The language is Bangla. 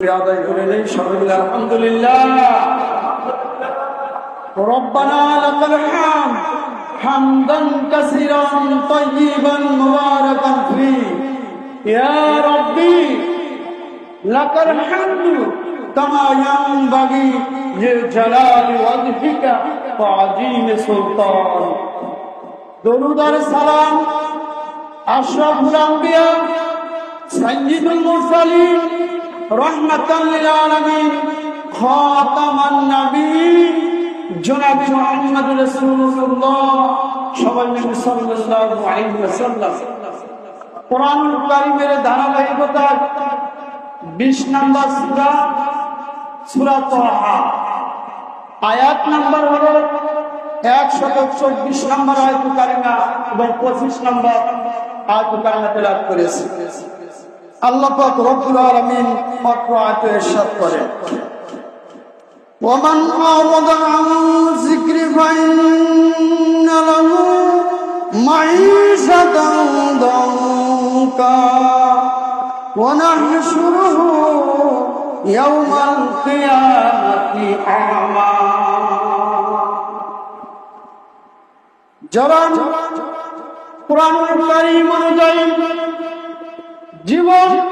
আদায় করে নেই সবাই মিলে আলহামদুলিল্লাহ ربنا لك الحمد حمدا كثيرا طيبا مباركا فيه يا ربي لك الحمد كما ينبغي لجلال وجهك وعظيم سلطان درود السلام أشرف الأنبياء سيد المرسلين রহমাতাল্লিল আলামিন খাতামান নবী জনাব মুহাম্মদ রাসূলুল্লাহ সবাই মিলে সাল্লাল্লাহু আলাইহি ওয়াসাল্লাম। কোরআনুল কারীমের ধারাবাহিকতা 20 নম্বর সূরা সূরা তাহা। আয়াত নাম্বার হলো একশত চব্বিশ নম্বর আয়তু কারিমা এবং পঁচিশ নম্বর আয়তু কারিমা তেলাভ করেছে। আল্লাহ পাক রব্বুল আলামিন অত্র আয়াতে ইরশাদ করেন ومن أعرض عن ذكر فإن له معيشة ضنكا ونحشره يوم القيامة أعمى যারা কোরআন কারীম অনুযায়ী জীবন